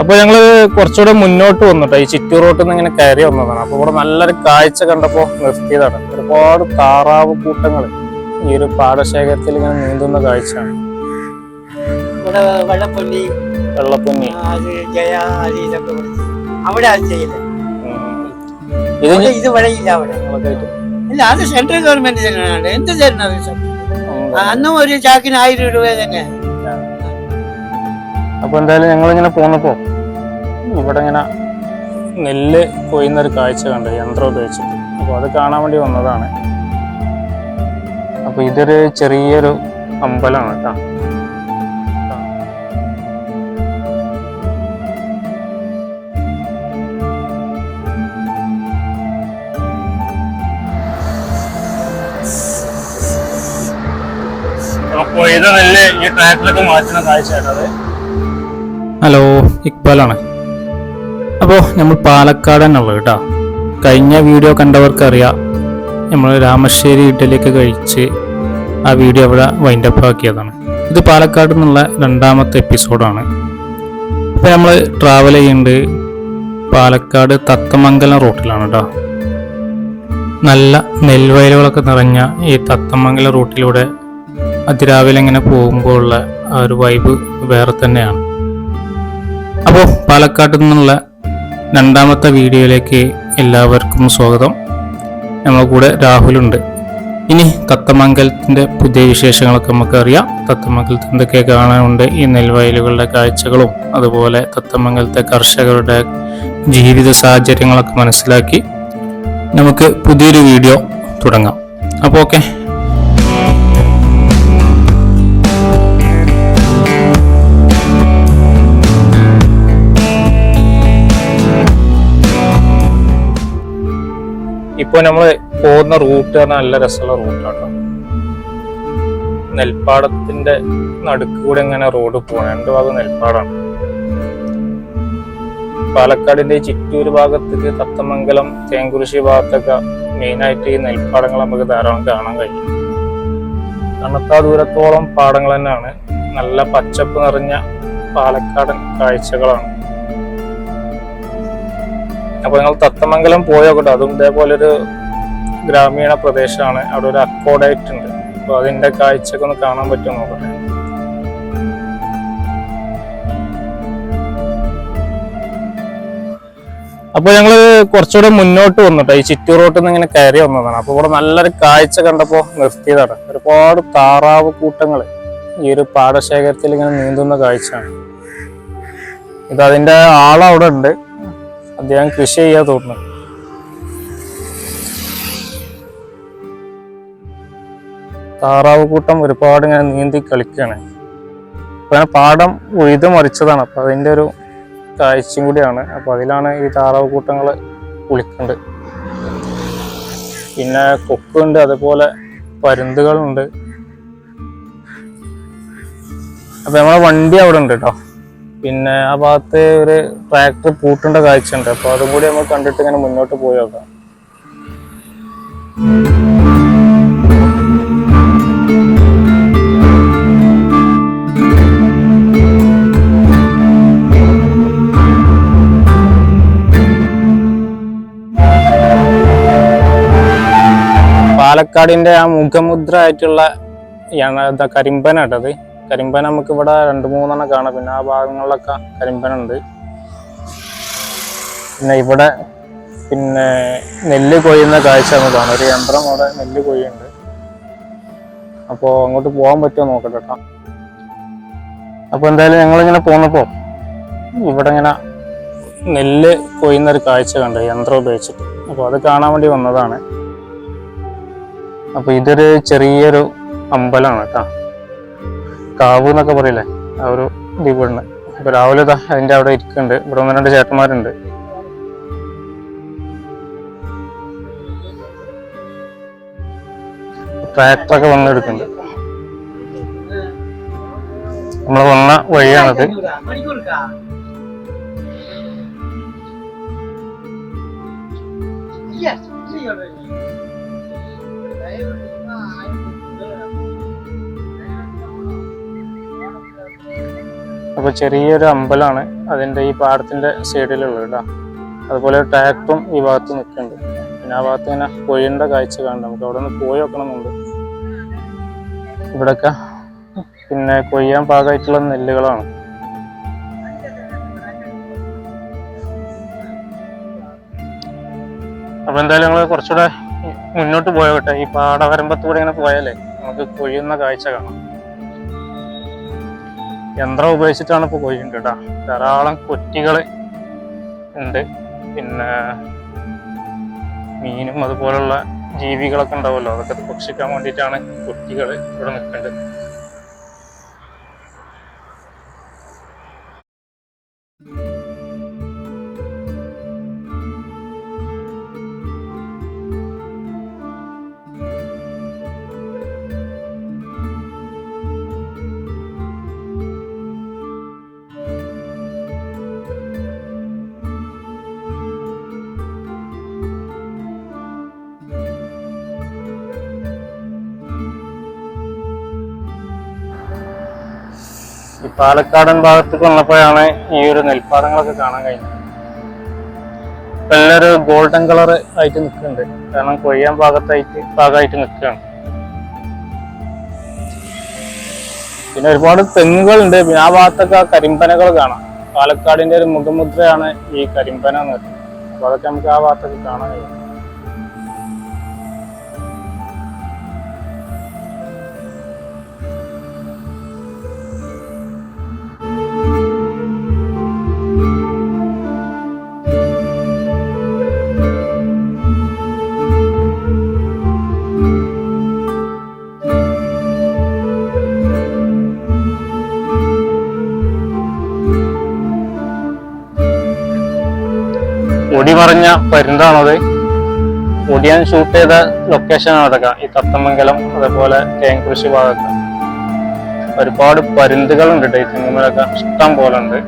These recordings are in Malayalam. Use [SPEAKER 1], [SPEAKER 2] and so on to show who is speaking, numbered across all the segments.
[SPEAKER 1] അപ്പൊ ഞങ്ങൾ കുറച്ചുകൂടെ മുന്നോട്ട് വന്നിട്ടോ. ഈ ചിറ്റൂർ റോട്ടിൽ നിന്ന് ഇങ്ങനെ കയറി വന്നതാണ്. അപ്പൊ ഇവിടെ നല്ലൊരു കാഴ്ച കണ്ടപ്പോ നിർത്തിയതാണ്. ഒരുപാട് താറാവ് കൂട്ടങ്ങൾ ഈ ഒരു പാടശേഖരത്തിൽ ഇങ്ങനെ നീന്തുന്ന കാഴ്ചയാണ്.
[SPEAKER 2] ഇവിടെ
[SPEAKER 1] വെള്ളപ്പൊന്നി
[SPEAKER 2] ഇതൊക്കെ അവിടെ.
[SPEAKER 1] ഇത്
[SPEAKER 2] ഇത് വഴിയില്ല അവിടെ. ഇല്ല അത് സെൻട്രൽ ഗവൺമെന്റ് തന്നെയാണ്. എന്ത് തരണം. അന്നും ഒരു ചാക്കിന് ആയിരം രൂപ തന്നെ
[SPEAKER 1] അപ്പൊ എന്തായാലും ഞങ്ങൾ ഇങ്ങനെ പോന്നപ്പോ ഇവിടെ ഇങ്ങനെ നെല്ല് കൊയ്യുന്നൊരു കാഴ്ച കണ്ട് യന്ത്രം ഉപയോഗിച്ചിട്ട് അപ്പോൾ അത് കാണാൻ വേണ്ടി വന്നതാണ്. അപ്പോൾ ഇതൊരു ചെറിയൊരു അമ്പലമാണ് കേട്ടോ. നെല്ല് ഈ ഹലോ ഇക്ബാലാണ്. അപ്പോൾ നമ്മൾ പാലക്കാട് തന്നെയുള്ളത് കേട്ടോ. കഴിഞ്ഞ വീഡിയോ കണ്ടവർക്കറിയാം. നമ്മൾ രാമശ്ശേരി ഇഡലിയൊക്കെ കഴിച്ച് ആ വീഡിയോ അവിടെ വൈൻഡപ്പ് ആക്കിയതാണ്. ഇത് പാലക്കാട് നിന്നുള്ള രണ്ടാമത്തെ എപ്പിസോഡാണ് ഇപ്പോൾ നമ്മൾ ട്രാവൽ ചെയ്യുന്നുണ്ട് പാലക്കാട് തത്തമംഗലം റൂട്ടിലാണ് കേട്ടോ. നല്ല നെൽവയലുകളൊക്കെ നിറഞ്ഞ ഈ തത്തമംഗലം റൂട്ടിലൂടെ അതിരാവിലെ ഇങ്ങനെ പോകുമ്പോൾ ഉള്ള ആ ഒരു വൈബ് വേറെ തന്നെയാണ്. അപ്പോൾ പാലക്കാട് നിന്നുള്ള രണ്ടാമത്തെ വീഡിയോയിലേക്ക് എല്ലാവർക്കും സ്വാഗതം. നമ്മുടെ കൂടെ രാഹുലുണ്ട്. ഇനി തത്തമംഗലത്തിന്റെ പുതിയ വിശേഷങ്ങളൊക്കെ നമുക്ക് അറിയാം തത്തമംഗലത്ത് എന്തൊക്കെ കാണാനുണ്ട് ഈ നെൽവയലുകളുടെ കാഴ്ചകളും അതുപോലെ തത്തമംഗലത്തെ കർഷകരുടെ ജീവിത സാഹചര്യങ്ങളൊക്കെ മനസ്സിലാക്കി നമുക്ക് പുതിയൊരു വീഡിയോ തുടങ്ങാം. അപ്പോൾ ഓക്കെ ഇപ്പൊ നമ്മൾ പോകുന്ന റൂട്ട് നല്ല രസമുള്ള റൂട്ടാണ് നെൽപ്പാടത്തിന്റെ നടുക്ക് കൂടെ ഇങ്ങനെ റോഡ് പോകണം രണ്ട് ഭാഗം നെൽപ്പാടാണ്. പാലക്കാടിന്റെ ചിറ്റൂർ ഭാഗത്തേക്ക് തത്തമംഗലം തേങ്കുറിശി ഭാഗത്തൊക്കെ മെയിനായിട്ട് ഈ നെൽപ്പാടങ്ങൾ നമുക്ക് ധാരാളം കാണാൻ കഴിയും. കണ്ണത്താ ദൂരത്തോളം പാടങ്ങൾ തന്നെയാണ്. നല്ല പച്ചപ്പ് നിറഞ്ഞ പാലക്കാടൻ കാഴ്ചകളാണ്. അപ്പൊ നിങ്ങൾ തത്തമംഗലം പോയോക്കട്ടെ അതും ഇതേപോലെ ഒരു ഗ്രാമീണ പ്രദേശമാണ്. അവിടെ ഒരു അക്കോഡേറ്റ് ഉണ്ട്. അപ്പൊ അതിന്റെ കാഴ്ചയൊക്കെ ഒന്ന് കാണാൻ പറ്റും നോക്കട്ടെ. അപ്പൊ ഞങ്ങൾ കുറച്ചുകൂടെ മുന്നോട്ട് വന്നിട്ട് ഈ ചിറ്റൂർ റോട്ടിൽ നിന്ന് ഇങ്ങനെ കയറി വന്നതാണ്. അപ്പൊ ഇവിടെ നല്ലൊരു കാഴ്ച കണ്ടപ്പോ നിർത്തിയതാണ്. ഒരുപാട് താറാവ് കൂട്ടങ്ങൾ ഈ ഒരു പാടശേഖരത്തിൽ ഇങ്ങനെ നീന്തുന്ന കാഴ്ചയാണ്. ഇത് അതിന്റെ ആളവിടെ ഉണ്ട്. അദ്ദേഹം കൃഷി ചെയ്യാൻ തോന്നുന്നു. താറാവ് കൂട്ടം ഒരുപാട് ഇങ്ങനെ നീന്തി കളിക്കുകയാണ്. അപ്പൊ അങ്ങനെ പാടം ഉഴുത് മറിച്ചതാണ്. അപ്പൊ അതിന്റെ ഒരു കാഴ്ചയും കൂടിയാണ്. അപ്പൊ അതിലാണ് ഈ താറാവ് കൂട്ടങ്ങൾ കുളിക്കുന്നത്. പിന്നെ കൊക്കുണ്ട് അതുപോലെ പരുന്തുകളുണ്ട്. അപ്പൊ നമ്മളെ വണ്ടി അവിടെ ഉണ്ട് കേട്ടോ. പിന്നെ ആ ഭാഗത്ത് ഒരു ട്രാക്ടർ പൂട്ടേണ്ട കാഴ്ചയുണ്ട്. അപ്പൊ അതും കൂടി നമ്മൾ കണ്ടിട്ട് ഇങ്ങനെ മുന്നോട്ട് പോയി നോക്കാം. പാലക്കാടിന്റെ ആ മുഖമുദ്ര ആയിട്ടുള്ള കരിമ്പനാട്ടത്? കരിമ്പന നമുക്ക് ഇവിടെ രണ്ട് മൂന്നെണ്ണം കാണാം. പിന്നെ ആ ഭാഗങ്ങളിലൊക്കെ കരിമ്പന ഉണ്ട് പിന്നെ ഇവിടെ പിന്നെ നെല്ല് കൊയ്യുന്ന കാഴ്ച നമുക്ക് കാണാം. ഒരു യന്ത്രം അവിടെ നെല്ല് കൊയ്യുന്നുണ്ട്. അപ്പോൾ അങ്ങോട്ട് പോകാൻ പറ്റുമോ നോക്കട്ടെ കേട്ടോ അപ്പോൾ എന്തായാലും ഞങ്ങളിങ്ങനെ പോന്നപ്പോൾ ഇവിടെ ഇങ്ങനെ നെല്ല് കൊയ്യുന്ന ഒരു കാഴ്ച കണ്ടു യന്ത്രം ഉപയോഗിച്ചിട്ട്. അപ്പോൾ അത് കാണാൻ വേണ്ടി വന്നതാണ്. അപ്പോൾ ഇതൊരു ചെറിയൊരു അമ്പലമാണ് കേട്ടോ കാവ് എന്നൊക്കെ പറയില്ലേ? ആ ഒരു ദീപുണ്ട് അപ്പൊ രാവിലെ അതിന്റെ അവിടെ ഇരിക്കുന്നുണ്ട്. ഇവിടെ ഒന്ന് രണ്ട് ചേട്ടന്മാരുണ്ട്. ട്രാക്ടറൊക്കെ വന്നെടുക്കുന്നുണ്ട് നമ്മൾ വന്ന വഴിയാണത്.
[SPEAKER 2] മണിക്കൂർക്കാ
[SPEAKER 1] അപ്പോൾ ചെറിയൊരു അമ്പലമാണ് അതിന്റെ ഈ പാടത്തിന്റെ സൈഡിലുള്ളത് കേട്ടോ അതുപോലെ ട്രാക്ടറും ഈ ഭാഗത്ത് നിൽക്കുന്നുണ്ട്. പിന്നെ ആ ഭാഗത്ത് ഇങ്ങനെ പുഴയുടെ കാഴ്ച കാണുന്നുണ്ട് നമുക്ക് അവിടെ നിന്ന് പോയി വെക്കണമെന്നുണ്ട് ഇവിടെയൊക്കെ പിന്നെ കൊയ്യാൻ പാകമായിട്ടുള്ള നെല്ലുകളാണ്. അപ്പൊ എന്തായാലും ഞങ്ങൾ കുറച്ചുകൂടെ മുന്നോട്ട് പോയോട്ടെ. ഈ പാടവരമ്പത്തൂടെ ഇങ്ങനെ പോയാലേ നമുക്ക് കൊയ്യുന്ന കാഴ്ച കാണാം. യന്ത്രം ഉപയോഗിച്ചിട്ടാണ് ഇപ്പോൾ കൊയ്യുന്നത് കേട്ടോ. ധാരാളം കൊറ്റികൾ ഉണ്ട്. പിന്നെ മീനും അതുപോലുള്ള ജീവികളൊക്കെ ഉണ്ടാവുമല്ലോ. അതൊക്കെ ഭക്ഷിക്കാൻ വേണ്ടിയിട്ടാണ് കൊറ്റികൾ ഇവിടെ നിൽക്കുന്നത്. പാലക്കാടൻ ഭാഗത്തേക്ക് വന്നപ്പോഴാണ് ഈ ഒരു നെൽപ്പാടങ്ങളൊക്കെ കാണാൻ കഴിഞ്ഞത്. നല്ലൊരു ഗോൾഡൻ കളർ ആയിട്ട് നിൽക്കുന്നുണ്ട്. കാരണം കൊയ്യാൻ ഭാഗത്തായിട്ട് ഭാഗമായിട്ട് നിൽക്കുകയാണ്. പിന്നെ ഒരുപാട് തെങ്ങുകളുണ്ട്. പിന്നെ ആ ഭാഗത്തൊക്കെ ആ കരിമ്പനകൾ കാണാം. പാലക്കാടിന്റെ ഒരു മുഖമുദ്രയാണ് ഈ കരിമ്പന എന്ന് പറയുന്നത്. അപ്പൊ അതൊക്കെ നമുക്ക് ആ ഭാഗത്തൊക്കെ കാണാൻ കഴിയും. ഒടി പറഞ്ഞ പരുന്താണത്. ഒടിയാൻ ഷൂട്ട് ചെയ്ത ലൊക്കേഷനാണ് അതൊക്കെ. ഈ തത്തമംഗലം അതേപോലെ തേങ്കുറിശി ഭാഗത്ത്. ഒരുപാട് പരുന്തുകളുണ്ട് ഉണ്ട് തെങ്ങുമലൊക്കെ. ഇഷ്ടം പോലെ ഉണ്ട്.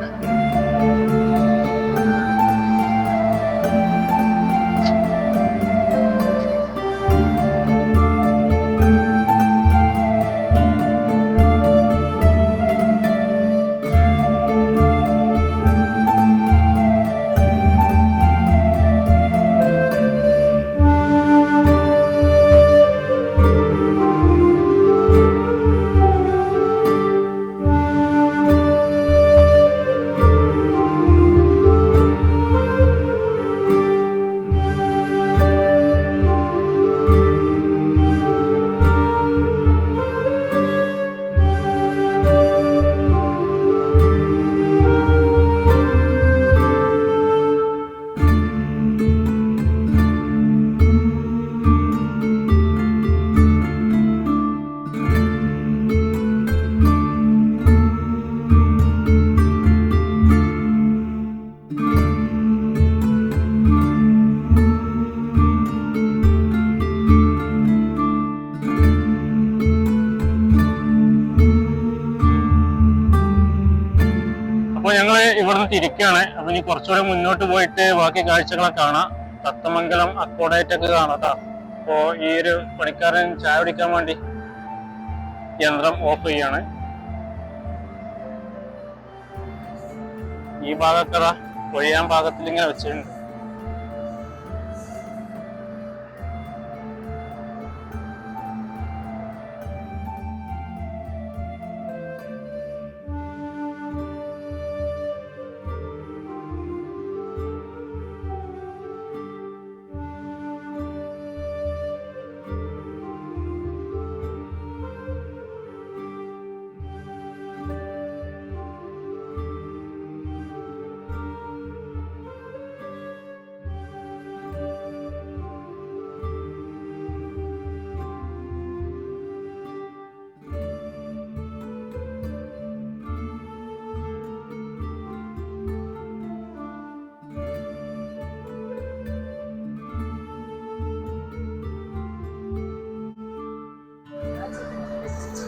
[SPEAKER 1] തിരിക്കുകയാണ് അപ്പൊ ഇനി കുറച്ചുകൂടെ മുന്നോട്ട് പോയിട്ട് ബാക്കി കാഴ്ചകളൊക്കെ കാണാം. തത്തമംഗലം അക്കോഡേറ്റ് ഒക്കെ കാണാം കേട്ടോ. അപ്പോ ഈ ഒരു പണിക്കാരൻ ചായ പിടിക്കാൻ വേണ്ടി യന്ത്രം ഓഫ് ചെയ്യാണ്. ഈ ദാ ഒഴിയാൻ പാകത്തിൽ ഇങ്ങനെ വെച്ചിട്ടുണ്ട്.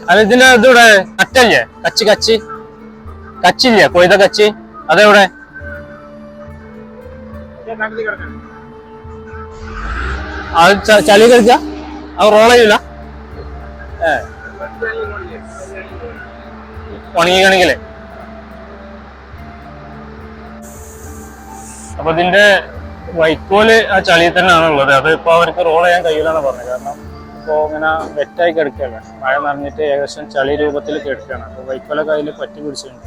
[SPEAKER 1] അല്ല ഇതിന്റെ ഇതൂടെ കറ്റല്ലേ? കച്ചി കച്ചി. കച്ചില്ലേ? കൊയ്ത കച്ചി. അതെവിടെ? അത് ചളി കളിച്ച അത് റോളയില്ല ഏ. ഉണങ്ങിക്കണെങ്കിലേ. അപ്പൊ ഇതിന്റെ വൈക്കോൽ ആ ചളിയിൽ തന്നെയാണുള്ളത്. അത് ഇപ്പൊ അവർക്ക് റോൾ ചെയ്യാൻ കഴിയില്ലെന്ന് പറഞ്ഞു കാരണം ഇപ്പോ ഇങ്ങനെ വെറ്റായി കിടക്കുകയാണ്. മഴ നനഞ്ഞിട്ട് ഏകദേശം ചളി രൂപത്തിൽ കിടക്കുകയാണ്. അപ്പോൾ വൈക്കോല കയ്യിൽ പറ്റി പിടിച്ചിട്ടുണ്ട്.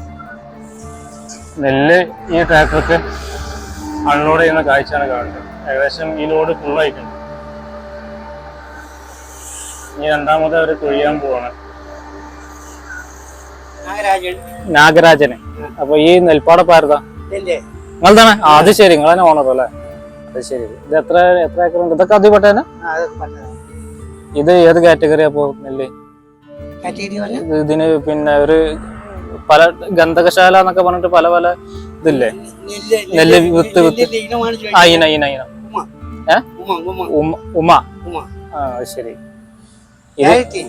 [SPEAKER 1] നെല്ല് ഈ ട്രാക്ടർക്ക് അൺലോഡ് ചെയ്യുന്ന കാഴ്ചയാണ് കാണുന്നത്. ഏകദേശം ഈ ലോഡ് ഫുള്ളായിട്ടുണ്ട് ഇനി രണ്ടാമത് അവർ കൊഴിയാൻ പോവാണ്. നാഗരാജന്. അപ്പൊ ഈ നെൽപ്പാട പാരതാ നിങ്ങളതാണ് അത് ശരി. നിങ്ങളെ ഓണർ അല്ലേ? അത് ശരി. ഇത് എത്ര എത്ര ഏക്കർ ഉണ്ട് ഇതൊക്കെ
[SPEAKER 2] പറഞ്ഞതാ.
[SPEAKER 1] ഇത് ഏത് കാറ്റഗറി അപ്പോ നെല്ല്? ഇതിന് പിന്നെ ഒരു പല ഗന്ധകശാല എന്നൊക്കെ പറഞ്ഞിട്ട് പല പല ഇതില്ലേ?
[SPEAKER 2] നെല്ല്
[SPEAKER 1] വിത്ത് വിത്ത്.
[SPEAKER 2] അയിന അയിന
[SPEAKER 1] ആ
[SPEAKER 2] ചോദിച്ചത്.
[SPEAKER 1] ഇന ഇന ഇന.
[SPEAKER 2] ഉമ.
[SPEAKER 1] ഏ?
[SPEAKER 2] ഉമ.
[SPEAKER 1] ആ ശരി. വെറൈറ്റി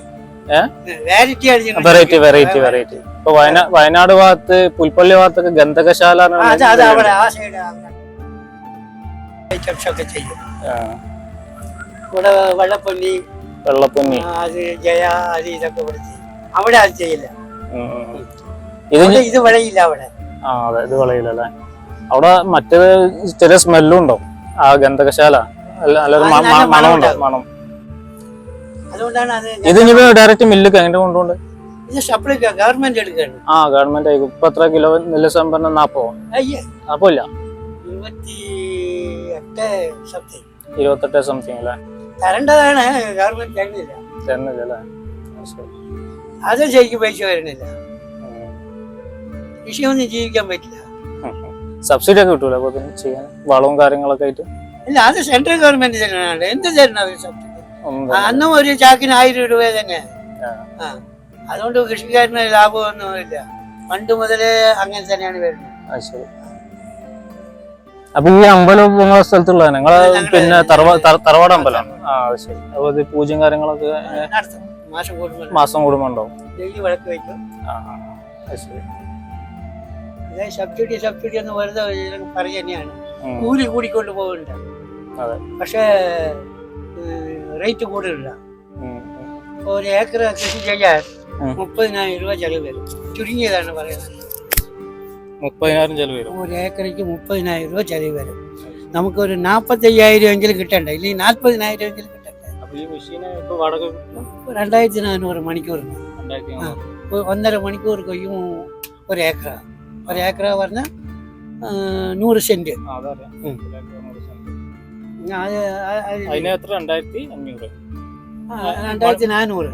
[SPEAKER 1] വെറൈറ്റി വെറൈറ്റി ഇപ്പൊ വയനാട് ഭാഗത്ത് പുൽപ്പള്ളി ഭാഗത്തൊക്കെ ഗന്ധകശാല
[SPEAKER 2] ഇവിടെ വെള്ളപ്പൊന്നി
[SPEAKER 1] വെള്ളപ്പൊന്നി
[SPEAKER 2] ജയ അത് ഇതൊക്കെ ഇവിടെ ചെയ്യും. അവിടെ അത് ചെയ്യില്ല.
[SPEAKER 1] ഇത്
[SPEAKER 2] ഇത് വിളയില്ല അവിടെ.
[SPEAKER 1] ആ അതെ ഇത് അവിടെ മറ്റേത് ചെറിയ സ്മെല്ലും ഉണ്ടോ? ആ ഗന്ധകശാല. മണമുണ്ടോ. മണം.
[SPEAKER 2] അതുകൊണ്ടാണ് അത്
[SPEAKER 1] ഇത് ഇനിയിപ്പോ ഡയറക്റ്റ് മില്ലിക്ക് എങ്ങനെ കൊണ്ടുപോണ്ട്
[SPEAKER 2] ഇത് സപ്ലൈ ഗവൺമെന്റ് എടുക്കുകയാണ്.
[SPEAKER 1] ആ ഗവൺമെന്റ് ആയിരിക്കും. ഇപ്പൊ എത്ര കിലോ നെല്ല് സംഭരണം? നാപ്പോ നാപ്പോ ഇല്ല?
[SPEAKER 2] ഇരുപത്തി എട്ട് സംതിങ്
[SPEAKER 1] ഇരുപത്തെട്ട് സംതിങ് അല്ലേ?
[SPEAKER 2] തരേണ്ടതാണ്. ഗവൺമെന്റ് തരുന്നില്ല
[SPEAKER 1] തരുന്നില്ല.
[SPEAKER 2] അത് ശരിക്കും പൈസ വരുന്നില്ല. കൃഷിയൊന്നും ജീവിക്കാൻ പറ്റില്ല.
[SPEAKER 1] സബ്സിഡി ഒക്കെ കിട്ടൂല അപ്പൊ ചെയ്യാൻ? വളവും കാര്യങ്ങളൊക്കെ ആയിട്ട്?
[SPEAKER 2] ഇല്ല അത് സെൻട്രൽ ഗവൺമെന്റ് തന്നെയാണ് എന്ത് തരണം അവർ സബ്സിഡി? അന്നും ഒരു ചാക്കിന് ആയിരം രൂപ തന്നെ. അതുകൊണ്ട് കൃഷിക്കാരന് ലാഭമൊന്നുമില്ല. പണ്ട് മുതലേ അങ്ങനെ തന്നെയാണ് വരുന്നത്.
[SPEAKER 1] ശരി. അപ്പൊ ഈ അമ്പലം നിങ്ങളെ സ്ഥലത്തുള്ള നിങ്ങളെ പിന്നെ തറവാ തറ- തറവാട് അമ്പലം? ആ ശരി. അപ്പൊ ഇത് പൂജയും കാര്യങ്ങളൊക്കെ
[SPEAKER 2] മാസം
[SPEAKER 1] കൂടുമ്പോ ഉണ്ടാവും.
[SPEAKER 2] സബ്സിഡി സബ്സിഡി എന്ന് വെറുതെ പറയുക തന്നെയാണ്. കൂലി കൂടിക്കൊണ്ട് പോകുന്നുണ്ട്. പക്ഷേ റേറ്റ് കൂടുതലില്ല. ഒരു ഏക്കർ കൃഷി ചെയ്യാൻ. മുപ്പതിനായിരം രൂപ ചെലവ് വരും. ചുരുങ്ങിയതാണ് പറയുന്നത്.
[SPEAKER 1] മുപ്പതിനായിരം ചെലവ് വരും.
[SPEAKER 2] ഒരു ഏക്കറിക്ക് മുപ്പതിനായിരം രൂപ ചെലവ് വരും. നമുക്കൊരു നാൽപ്പത്തയ്യായിരം എങ്കിലും കിട്ടണ്ടേ? ഇല്ലെങ്കിൽ നാൽപ്പതിനായിരം എങ്കിലും കിട്ടണ്ടേ?
[SPEAKER 1] ഈ മെഷീന് ഇപ്പൊ വാടക
[SPEAKER 2] രണ്ടായിരത്തി നാനൂറ് മണിക്കൂറിന് ഒന്നര മണിക്കൂർ കൊയ്യും ഒരു ഏക്കറ. ഒരു ഏക്കറ പറഞ്ഞാൽ നൂറ് സെന്റ്.
[SPEAKER 1] രണ്ടായിരത്തി
[SPEAKER 2] നാനൂറ്.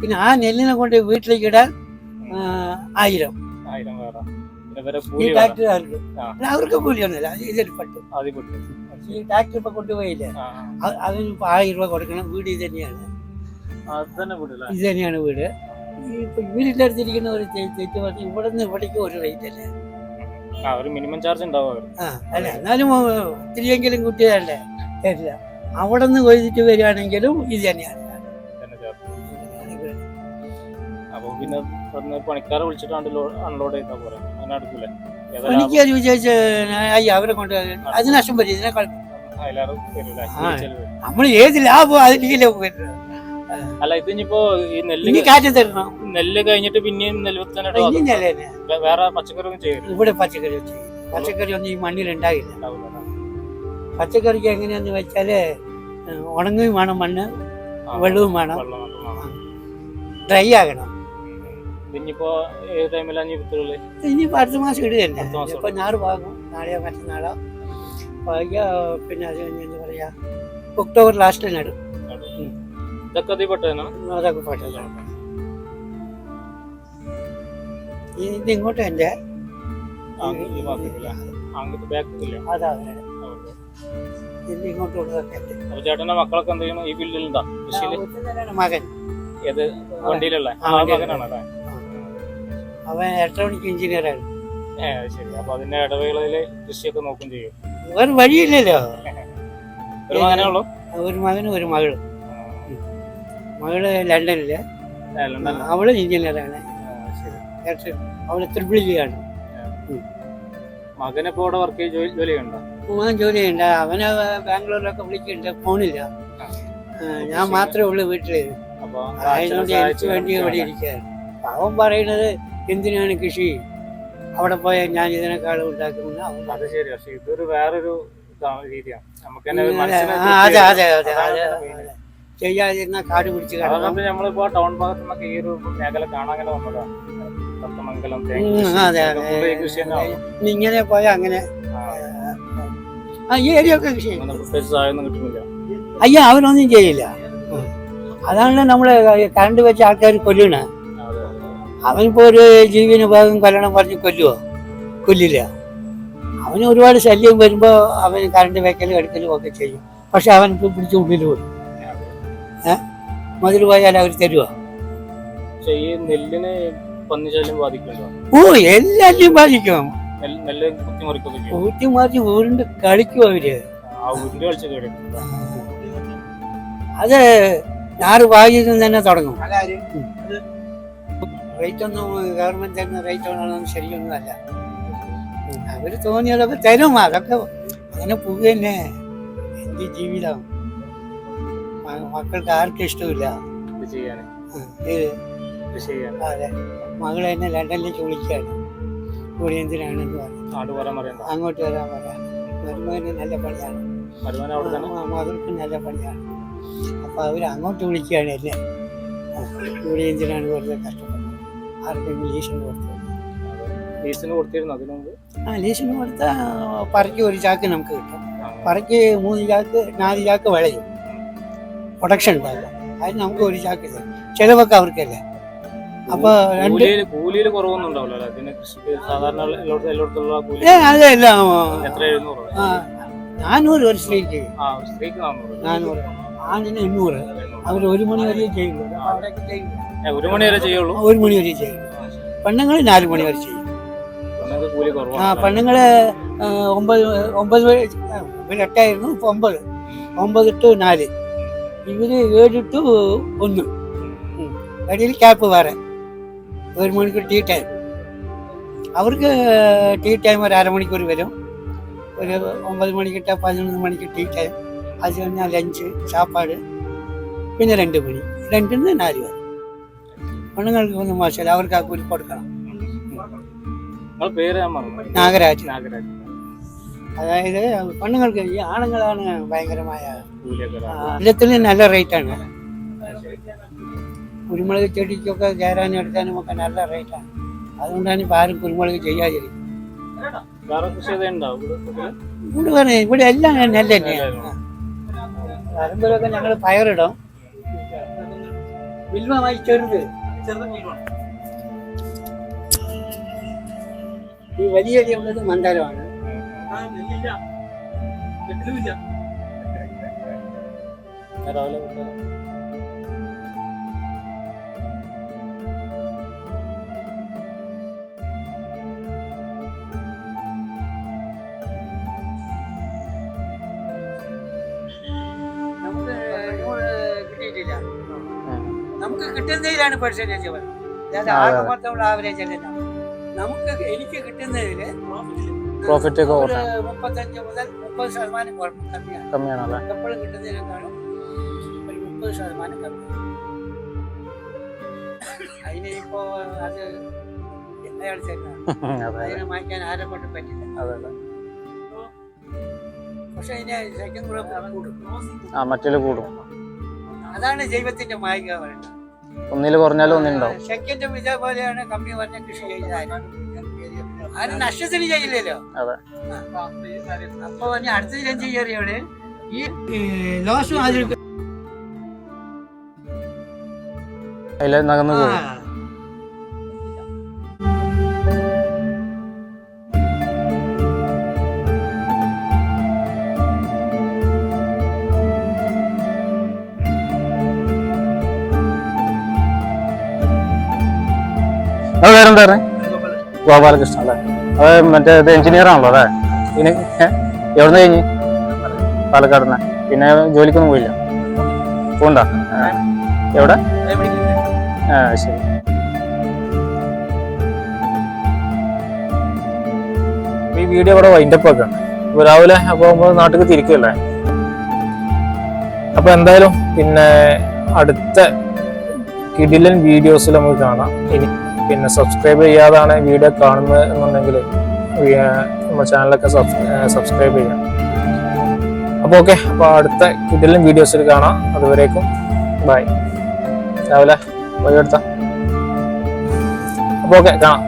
[SPEAKER 2] പിന്നെ ആ നെല്ലിനെ കൊണ്ട് വീട്ടിലേക്ക് ഇടാൻ ആയിരം.
[SPEAKER 1] ആയിരം വേറെ.
[SPEAKER 2] ഈ ട്രാക്ടറുകാർക്ക് അവർക്ക് കൂലിയൊന്നുമില്ല. അത് ഇതിൽ പെട്ടു.
[SPEAKER 1] ആദ്യം കിട്ടും
[SPEAKER 2] ഈ ട്രാക്ടർ ഇപ്പൊ കൊണ്ടുപോയില്ലേ? അതിന് ഇപ്പൊ ആയിരം രൂപ കൊടുക്കണം. വീട് ഇത് തന്നെയാണ് ഇത് തന്നെയാണ് വീട്. ഇപ്പൊ വീടിന്റെ അടുത്തിരിക്കുന്ന ഒരു ചേച്ചി പറഞ്ഞു ഇവിടെ നിന്ന് ഇവിടേക്ക് ഒരു റേറ്റ് അല്ലേ?
[SPEAKER 1] ആ ഒരു മിനിമം ചാർജ് ഉണ്ടാവും
[SPEAKER 2] ആ അല്ല എന്നാലും ഒത്തിരിയെങ്കിലും കുട്ടിയല്ലേ തരില്ല അവിടെ നിന്ന് കൊയ്തിട്ട് വരികയാണെങ്കിലും ഇത് തന്നെയാണ്.
[SPEAKER 1] തന്നെ അപ്പൊ പിന്നെ വന്ന് പണിക്കാരെ വിളിച്ചിട്ട് അൺലോഡ് ചെയ്താൽ പോരെ. അങ്ങനെ
[SPEAKER 2] എനിക്ക് വിചാരിച്ച് അയ്യ അവരെ കൊണ്ട് അത് നഷ്ടം വരും ഇതിനേക്കാൾ
[SPEAKER 1] അതിലേറെ വരൂലേ?
[SPEAKER 2] ആ.
[SPEAKER 1] ചെലവ്.
[SPEAKER 2] നമ്മൾ ഏത് ലാഭം അതിലേക്കല്ലേ വരുന്നത്
[SPEAKER 1] അല്ല ഇത് ഇനിയിപ്പോ ഈ നെല്ല്
[SPEAKER 2] കാറ്റ് തരണം.
[SPEAKER 1] നെല്ല് കഴിഞ്ഞിട്ട് പിന്നെയും നെല്ല് വേറെ പച്ചക്കറി ഒന്നും ചെയ്യും
[SPEAKER 2] ഇവിടെ പച്ചക്കറി പച്ചക്കറി ഒന്നും ഈ മണ്ണിൽ ഉണ്ടാകില്ല. പച്ചക്കറിക്ക് എങ്ങനെയാന്ന് വെച്ചാൽ ഉണങ്ങുകയും വേണം മണ്ണ് വെള്ളവും വേണം. ഡ്രൈ ആകണം.
[SPEAKER 1] ഇതിനിപ്പോ ഏത് ടൈമിലാണ് ഇനി
[SPEAKER 2] ഇനിയിപ്പോ അടുത്ത മാസം ഇടുക തന്നെ.
[SPEAKER 1] അടുത്ത മാസം
[SPEAKER 2] ഇപ്പൊ ഞാറ് പാകും നാളെയോ മറ്റന്നാളോ. പാകിയ പിന്നെ അത് കഴിഞ്ഞ് എന്താ പറയാ ഒക്ടോബർ ലാസ്റ്റ് നടും.
[SPEAKER 1] ഇതൊക്കെ അതിൽപ്പെട്ടതാണ്
[SPEAKER 2] അതൊക്കെ പോട്ടെ ഇത് ഇങ്ങോട്ട് എന്റെ
[SPEAKER 1] ഈ ബാക്കില്ല
[SPEAKER 2] അതാ ഇത് ഇങ്ങോട്ടുള്ളതൊക്കെ എന്റെ
[SPEAKER 1] അപ്പൊ ചേട്ടന്റെ മക്കളൊക്കെ എന്ത് ചെയ്യണം ഈ ഫീൽഡിലുണ്ടോ
[SPEAKER 2] മകൻ.
[SPEAKER 1] ഏത് വണ്ടിയിലുള്ള?
[SPEAKER 2] ആ,
[SPEAKER 1] ആ
[SPEAKER 2] വണ്ടിയിലുള്ള.
[SPEAKER 1] മകനാണല്ലേ
[SPEAKER 2] അവൻ ഇലക്ട്രോണിക് എഞ്ചിനീയറാണ്
[SPEAKER 1] ഏ ശരി. അപ്പൊ അതിന്റെ ഇടവേളയിൽ കൃഷിയൊക്കെ നോക്കും ചെയ്യും.
[SPEAKER 2] വേറെ വഴിയില്ലല്ലോ.
[SPEAKER 1] ഒരു മകനേ ഉള്ളൂ?
[SPEAKER 2] ഒരു മകനും ഒരു മകളും.
[SPEAKER 1] മകൾ ലണ്ടനിൽ.
[SPEAKER 2] അവൾ എഞ്ചിനീയറാണ് അവൾ ത്രിപിളിയാണ്
[SPEAKER 1] മകനിപ്പോ അവിടെ വർക്ക് ചെയ്ത് ജോലി ജോലി ഉണ്ടോ
[SPEAKER 2] മകൻ ജോലിയുണ്ട് അവനെ ബാംഗ്ലൂരിലൊക്കെ വിളിക്കുന്നുണ്ട്. ഫോണില്ല. ഞാൻ മാത്രമേ ഉള്ളൂ
[SPEAKER 1] വീട്ടിൽ
[SPEAKER 2] ആയതുകൊണ്ട് എനിക്ക് വേണ്ടി ഇവിടെ ഇരിക്കുകയാണ് അവൻ പറയുന്നത് എന്തിനാണ് കൃഷി അവിടെ പോയാൽ ഞാൻ ഇതിനേക്കാളും ഉണ്ടാക്കുമെന്ന് അവൻ
[SPEAKER 1] അത് ശരി പക്ഷെ ഇതൊരു വേറൊരു ഇതാണ് രീതിയാണ് നമുക്ക് തന്നെ
[SPEAKER 2] പറഞ്ഞു.
[SPEAKER 1] മനസ്സിനെ
[SPEAKER 2] ആ, അതെ അതെ അതെ
[SPEAKER 1] അതാണ് main.
[SPEAKER 2] അതെ. ചെയ്യാതിരുന്ന കാട് പിടിച്ച്
[SPEAKER 1] അതാണ്
[SPEAKER 2] കിടക്കും
[SPEAKER 1] ഇപ്പൊ നമ്മളിപ്പോ ടൗൺ ഭാഗത്തുനിന്നൊക്കെ ഈ ഒരു മേഖല കാണാൻ വന്നതാണ് തത്തമംഗലം തേങ്ങ
[SPEAKER 2] ഉം,
[SPEAKER 1] കൃഷി,
[SPEAKER 2] അതെ
[SPEAKER 1] ഇതൊക്കെ
[SPEAKER 2] അതെ
[SPEAKER 1] ഈ കൃഷി തന്നെ ആവും.
[SPEAKER 2] ഇനി ഇങ്ങനെ പോയാൽ അങ്ങനെ
[SPEAKER 1] ആ,
[SPEAKER 2] ആ ഈ ഏരിയ ഒക്കെ കൃഷി ചെയ്യും.
[SPEAKER 1] അങ്ങനെ പ്രത്യേകിച്ച് സഹായമൊന്നും കിട്ടുന്നില്ല
[SPEAKER 2] അയ്യോ അവനൊന്നും ചെയ്യില്ല അതാണ് നമ്മൾ കറണ്ട് വെച്ച ആൾക്കാർ കൊല്ലണ
[SPEAKER 1] അതെ
[SPEAKER 2] അവനിപ്പോ ഒരു ജീവിന് ഭാഗം കൊല്ലണം പറഞ്ഞ് കൊല്ലുവോ? കൊല്ലില്ല. അവന് ഒരുപാട് ശല്യം വരുമ്പോ അവൻ കറണ്ട് വെക്കലും എടുക്കലും ഒക്കെ ചെയ്യും. പക്ഷെ അവൻ ഇപ്പൊ പിടിച്ച് ഉള്ളിൽ പോയി. മതിൽ പോയാൽ അവർ തരുവോ?
[SPEAKER 1] ഈ നെല്ലിനെ പന്നിശല്യം ബാധിക്കുന്നുണ്ടോ
[SPEAKER 2] ഓ എല്ലാറ്റിനും ബാധിക്കും. കുത്തിമറിച്ച് ഉരുണ്ട് കളിക്കും
[SPEAKER 1] അവർ.
[SPEAKER 2] അത് ഞാറ് ഭാഗ്യത്തിൽ തന്നെ തുടങ്ങും. റേറ്റ് ഒന്നും ഗവൺമെന്റ് തരുന്ന റേറ്റ് ഒന്നും ശരിയൊന്നും അല്ല ഉം, അവർ തോന്നിയതൊക്കെ തരും അതൊക്കെ അങ്ങനെ പോവുക തന്നെ എന്ത് ജീവിതം? മക്കൾക്ക് ആർക്കും ഇഷ്ടമില്ല. അതെ. മകളെ എന്നെ ലണ്ടനിലേക്ക് വിളിക്കുകയാണ്. കൂടി എന്തിനാണെന്ന് പറഞ്ഞു അങ്ങോട്ട് വരാൻ പറയാം മരുമകന് നല്ല പണിയാണ്. മകൾക്ക് നല്ല പണിയാണ്. അപ്പൊ അവർ അങ്ങോട്ട് വിളിക്കുകയാണ് എന്നെ. കൂടി എന്തിനാണ് വെറുതെ കഷ്ടപ്പെടുന്നത്? ആർക്കെങ്കിലും ലീസിന് കൊടുത്തു?
[SPEAKER 1] ലീസിന് കൊടുത്തിരുന്നു അതിനു മുമ്പ്
[SPEAKER 2] ആ ലീസിന് കൊടുത്ത പറയ്ക്ക് ഒരു ചാക്ക് നമുക്ക് കിട്ടും. പറയ്ക്ക് മൂന്ന് ചാക്ക് നാല് ചാക്ക് വിളയും. പ്രൊഡക്ഷൻ ഉണ്ടാവില്ല അതിന് നമുക്ക് ഒരു ചാക്ക് തരും ചിലവൊക്കെ അവർക്കല്ലേ. അപ്പൊ രണ്ട്
[SPEAKER 1] കൂലിയിൽ കുറവൊന്നും ഉണ്ടാവില്ല പിന്നെ സാധാരണ എല്ലായിടത്തും എല്ലായിടത്തുള്ള കൂലി
[SPEAKER 2] അതെല്ല
[SPEAKER 1] എത്ര എഴുന്നൂറ്?
[SPEAKER 2] നാനൂറ് ഒരു സ്ത്രീക്ക്. നാനൂറ്. ആണിന് എണ്ണൂറ്. അവർ ഒരു മണി വരെ ചെയ്യുള്ളൂ. അവിടെയൊക്കെ ചെയ്യില്ല
[SPEAKER 1] ഏ, ഒരു മണി വരെ ചെയ്യുള്ളൂ?
[SPEAKER 2] ഒരു മണി വരെ ചെയ്യുള്ളൂ പെണ്ണുങ്ങൾ നാല് മണി വരെ ചെയ്യും. ആ പെണ്ണുങ്ങൾ ഒമ്പത് ഒമ്പത് വരെ ഇവർ എട്ടായിരുന്നു ഇപ്പൊ ഒമ്പത്. ഒമ്പത് ടു നാല്. ഇവർ ഏഴ് ടു ഒന്ന്. അടിയിൽ ഇടയിൽ ക്യാപ്പ് വേറെ. ഒരു മണിക്കൂർ ടീ ടൈം. അവർക്ക് ടീ ടൈം ഒരു അരമണിക്കൂർ വരും. ഒരു ഒമ്പത് മണിക്കിട്ട പതിനൊന്ന് മണിക്ക് ടീ ടൈം. അത് കഴിഞ്ഞാൽ ലഞ്ച് സാപ്പാട് പിന്നെ രണ്ട് മണി. രണ്ടിന്ന് നാല് വരെ. പെണ്ണുങ്ങൾക്ക് ഒന്നും മോശമില്ല. അവർക്ക് ആ കൂലി കൊടുക്കണം. നാഗരാജ്.
[SPEAKER 1] നാഗരാജ്.
[SPEAKER 2] അതായത് പെണ്ണുങ്ങൾക്ക് ഈ ആണുങ്ങളാണ് ഭയങ്കരമായ എല്ലാത്തിനും നല്ല റേറ്റാണ്. കുരുമുളക് ചെടിക്കൊക്കെ കയറാനും എടുക്കാനും ഒക്കെ നല്ല റേറ്റാണ്. അതുകൊണ്ടാണ് ഇപ്പം ആരും കുരുമുളക് ചെയ്യാതിരിക്കുന്നത് ഇവിടെ പറഞ്ഞ ഇവിടെ എല്ലാം നെല്ല് തന്നെയാണ്. പറമ്പിലൊക്കെ ഞങ്ങൾ പയറിടും. വിൽവമായി ചെറുത് ഈ വലിയ അരി ഉള്ളത് മന്ദാരമാണ്.
[SPEAKER 1] രാവിലെ
[SPEAKER 2] കിട്ടുന്നതിലാണ് പെർസെന്റേജ് അതായത് ആകെ മൊത്തമുള്ള ആവറേജ് അല്ല നമുക്ക് എനിക്ക് കിട്ടുന്നതിൽ
[SPEAKER 1] പ്രോഫിറ്റ്
[SPEAKER 2] മുപ്പത്തഞ്ച് മുതൽ മുപ്പത് ശതമാനം കമ്മിയാണ്.
[SPEAKER 1] കമ്മിയാണല്ലേ?
[SPEAKER 2] എപ്പോഴും കിട്ടുന്നതിനേക്കാളും ഒരു മുപ്പത് ശതമാനം കമ്മിയാണ്. അതിന് ഇപ്പോ അത് അയാൾ ചെയ്യുന്നതാണ്
[SPEAKER 1] അതെ
[SPEAKER 2] അതിനെ മാറ്റാൻ ആരെ കൊണ്ടും പറ്റില്ല. സെക്കൻഡ് കൂടും
[SPEAKER 1] മറ്റേ കൂടും.
[SPEAKER 2] അതാണ് ജൈവത്തിന്റെ മായിക പറയുന്നത്.
[SPEAKER 1] ഒന്നിൽ കുറഞ്ഞാലും ഒന്നിനുണ്ടാവും
[SPEAKER 2] വിജയ കമ്പി പറഞ്ഞ കൃഷി ചെയ്താൽ ആരും നഷ്ടത്തിന് ചെയ്യില്ലല്ലോ.
[SPEAKER 1] അതെ.
[SPEAKER 2] അപ്പൊ അടുത്ത ഞാൻ ഈ അതിൽ
[SPEAKER 1] അതിൽ നകന്നു പോകും. ഗോപാലകൃഷ്ണൻ അല്ലേ? അത് മറ്റേ ഇത് എഞ്ചിനീയർ ആണല്ലോ അല്ലേ? പിന്നെ എവിടെ നിന്ന് കഴിഞ്ഞ്? പാലക്കാട് നിന്ന് പിന്നെ ജോലിക്കൊന്നും പോയില്ല. പോണ്ട? എവിടെ? ആ ശരി. ഈ വീഡിയോ ഇവിടെ വൈൻഡപ്പ് ആക്കാണ്. ഇപ്പൊ രാവിലെ അപ്പൊ നമ്മൾ നാട്ടിൽ തിരിക്കല്ലേ? അപ്പൊ എന്തായാലും പിന്നെ അടുത്ത കിടിലൻ വീഡിയോസിൽ നമുക്ക് കാണാം. ഇനി പിന്നെ സബ്സ്ക്രൈബ് ചെയ്യാതാണ് വീഡിയോ കാണുന്നത് എന്നുണ്ടെങ്കിൽ നമ്മുടെ ചാനലൊക്കെ സബ്സ്ക്രൈബ് ചെയ്യാം അപ്പോൾ ഓക്കെ അപ്പോൾ അടുത്ത ഇതിലും വീഡിയോസിൽ കാണാം. അതുവരേക്കും ബൈ രാവിലെ എടുത്താൽ അപ്പോൾ ഓക്കെ കാണാം.